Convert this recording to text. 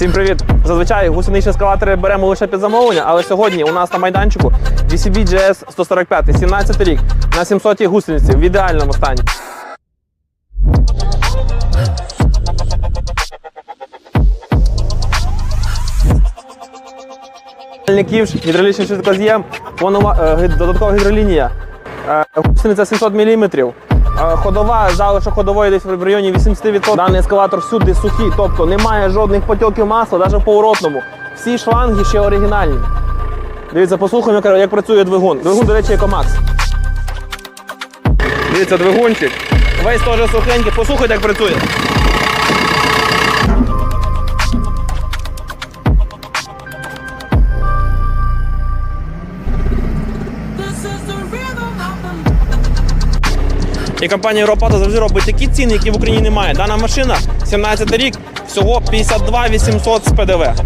Всім привіт! Зазвичай гусеничні ескалатори беремо лише під замовлення, але сьогодні у нас на майданчику VCB GS 145, 17 рік, на 700 гусениці в ідеальному стані. Ківш, гідравлічний швидкоз'єм, е, додаткова гідролінія. Е, Гусениця 700 мм. Ходова, залишок ходової десь в районі 80%. Даний ескалатор всюди сухий, тобто немає жодних потьоків масла, навіть в поворотному. Всі шланги ще оригінальні. Дивіться, послухаємо, як- працює двигун. Двигун, до речі, Екомакс. Дивіться, двигунчик. Весь теж сухенький. Послухайте, як працює. This is the rhythm І компанія Європата завжди робить такі ціни, які в Україні немає. Дана машина 17 рік, всього 52 800 з ПДВ.